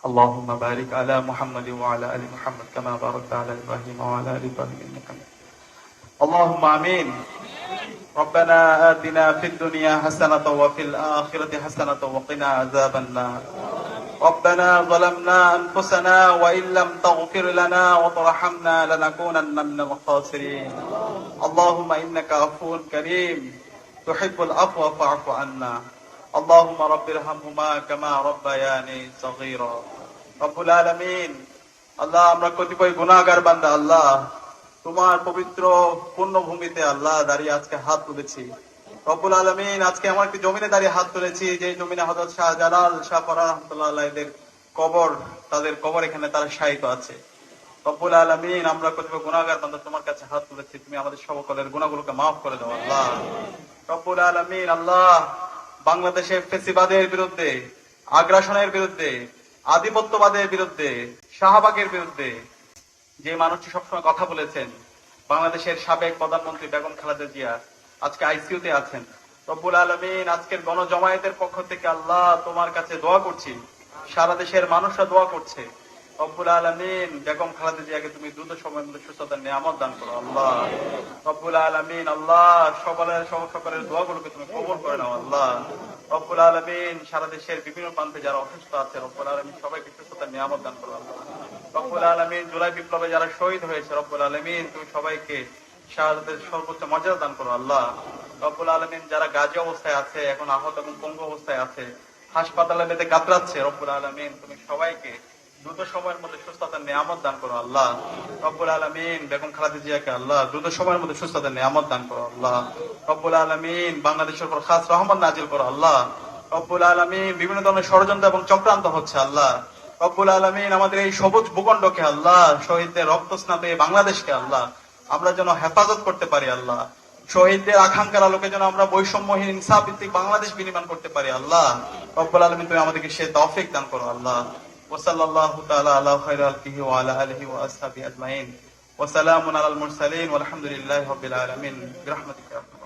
اللهم بارك على محمد وعلى آل محمد كما باركت على إبراهيم وعلى آل إبراهيم إنك حميد. اللهم آمين. ربنا آتنا في الدنيا حسنة وفي الآخرة حسنة وقنا عذاب النار. ربنا ظلمنا أنفسنا وإن لم تغفر لنا وترحمنا لنكونن من الخاسرين. اللهم إنك عفو كريم. تحب العفو فاعف عنا. اللهم رب ارحمهما كما ربياني صغيرا رب العالمين আল্লাহ আমরা কতিপয় গুণাগার বান্দা আল্লাহ তোমার পবিত্র পূর্ণভূমিতে আল্লাহ দাঁড়িয়ে আজকে হাত তুলেছি রব্বুল আলমিন আজকে আমার একটি জমিনে দাঁড়িয়ে হাত তুলেছি যে জমিনে হজরত শাহ জালাল শাহ ফরা রহমতুল্লাহ এদের কবর তাদের কবর এখানে তারা শায়িত আছে রব্বুল আলমিন আমরা কতিপয় গুণাগার বান্দা তোমার কাছে হাত তুলেছি তুমি আমাদের সকলের গুণাগুলোকে মাফ করে দাও আল্লাহ রব্বুল আলমিন আল্লাহ বাংলাদেশের ফেসিবাদের বিরুদ্ধে, আগ্রাসনের বিরুদ্ধে, আধিপত্যবাদের বিরুদ্ধে, শাহবাগের বিরুদ্ধে যে মানুষটি সবসময় কথা বলেছেন, বাংলাদেশের সাবেক প্রধানমন্ত্রী বেগম খালেদা জিয়া আজকে আইসিইউতে আছেন। রব্বুল আলমিন আজকের গণজমায়েতের পক্ষ থেকে আল্লাহ তোমার কাছে দোয়া করছি, সারা দেশের মানুষরা দোয়া করছে। রব্বুল আলমিন, বেগম খালেদা জিয়াকে তুমি দ্রুত সময়ের মধ্যে সুস্থতার নিয়ামত দান করো, আল্লাহ। রব্বুল আলমিন, আল্লাহ, সকলের সকলের দোয়াগুলোকে তুমি কবর করে নাও, আল্লাহ। রব্বুল আলমিন, সারা দেশের বিভিন্ন প্রান্তে যারা অসুস্থ আছে, রব্বুল আলমিন সবাইকে সুস্থতার নিয়ামত দান করো, আল্লাহ। রব্বুল আলমিন, জুলাই বিপ্লবে যারা শহীদ হয়েছে, রব্বুল আলমিন, তুমি সবাইকে শাহাদাতের সর্বোচ্চ মর্যাদা দান করো, আল্লাহ। রব্বুল আলমিন যারা গাজী অবস্থায় আছে, এখন আহত এবং পঙ্গু অবস্থায় আছে, হাসপাতালে বেঁধে কাতরাচ্ছে, রব্বুল আলমিন, তুমি সবাইকে দ্রুত সময়ের মধ্যে সুস্থতার নিয়ামত দান করো আল্লাহ। রব্বুল আলমিন, বেগম খালাদি জিয়াকে আল্লাহ দ্রুত সময়ের মধ্যে সুস্থতার নিয়ামত দান করো আল্লাহ। রব্বুল আলমিন, বাংলাদেশের উপর খাস রহমত নাজিল করো আল্লাহ। রব্বুল আলমিন, বিভিন্ন ধরনের ষড়যন্ত্র এবং চক্রান্ত হচ্ছে আল্লাহ। রব্বুল আলমিন, আমাদের এই সবুজ ভূখণ্ডকে আল্লাহ, শহীদদের রক্ত স্নাতে বাংলাদেশকে আল্লাহ, আমরা যেন হেফাজত করতে পারি আল্লাহ। শহীদদের আকাঙ্ক্ষার আলোকে যেন আমরা বৈষম্যহীন, ইনসাফ ভিত্তিক বাংলাদেশ বিনির্মাণ করতে পারি আল্লাহ। রব্বুল আলমিন, তুমি আমাদেরকে সে তৌফিক দান করো আল্লাহ। وصلى الله تعالى على خير خلقه وعلى آله وأصحابه أجمعين. وسلام على المرسلين والحمد لله رب العالمين. برحمتك يا رحمن